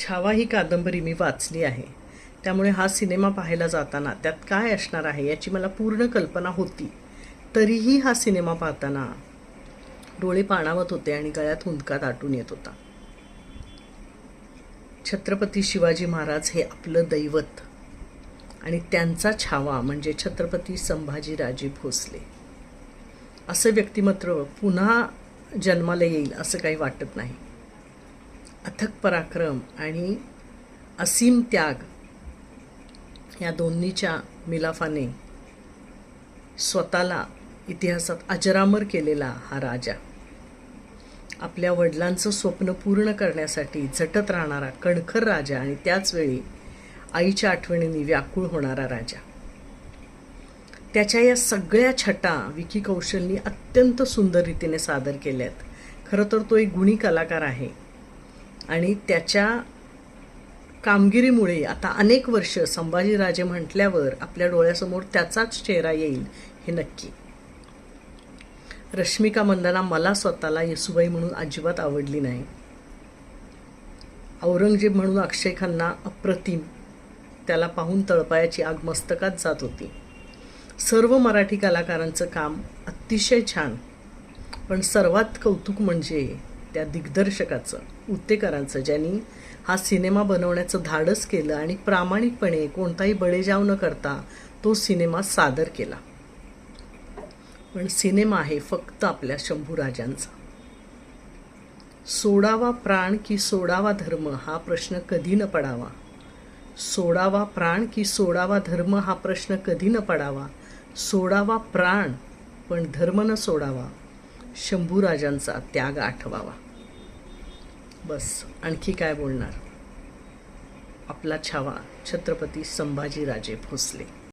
छावा ही कादंबरी मी वाचली आहे. त्यामुळे हा सिनेमा पाहायला जाताना त्यात काय असणार आहे याची मला पूर्ण कल्पना होती. तरीही हा सिनेमा पाहताना डोळे पाणावत होते आणि गळ्यात हुंदका दाटून येत होता. छत्रपती शिवाजी महाराज हे आपलं दैवत आणि त्यांचा छावा म्हणजे छत्रपती संभाजीराजे भोसले. असं व्यक्तिमत्व पुन्हा जन्माला येईल असं काही वाटत नाही. अथक पराक्रम आणि असीम त्याग या दोन्हीच्या मिलाफाने स्वतःला इतिहासात अजरामर केलेला हा राजा. आपल्या वडिलांचं स्वप्न पूर्ण करण्यासाठी झटत राहणारा कणखर राजा आणि त्याचवेळी आईच्या आठवणींनी व्याकुळ होणारा राजा. त्याच्या या सगळ्या छटा विकी कौशलनी अत्यंत सुंदर रीतीने सादर केल्यात. खरं तर तो एक गुणी कलाकार आहे. आणि त्याच्या कामगिरीमुळे आता अनेक वर्ष संभाजीराजे म्हटल्यावर आपल्या डोळ्यासमोर त्याचाच चेहरा येईल हे नक्की. रश्मिका मंदाना मला स्वतःला येसुबाई म्हणून अजिबात आवडली नाही. औरंगजेब म्हणून अक्षय खन्ना अप्रतिम. त्याला पाहून तळपायाची आग मस्तकात जात होती. सर्व मराठी कलाकारांचं काम अतिशय छान. पण सर्वात कौतुक म्हणजे त्या दिग्दर्शकाचं उत्तेकरांचं ज्यांनी हा सिनेमा बनवण्याचं धाडस केलं आणि प्रामाणिकपणे कोणताही बळेजाव न करता तो सिनेमा सादर केला. पण सिनेमा आहे फक्त आपल्या शंभूराजांचा सोडावा प्राण की सोडावा धर्म हा प्रश्न कधी न पडावा. सोडावा प्राण की सोडावा धर्म हा प्रश्न कधी न पडावा. सोडावा प्राण पण धर्म न सोडावा शंभूराजांचा त्याग आठवावा. बस आणखी काय बोलणार? आपला छावा छत्रपती संभाजीराजे भोसले.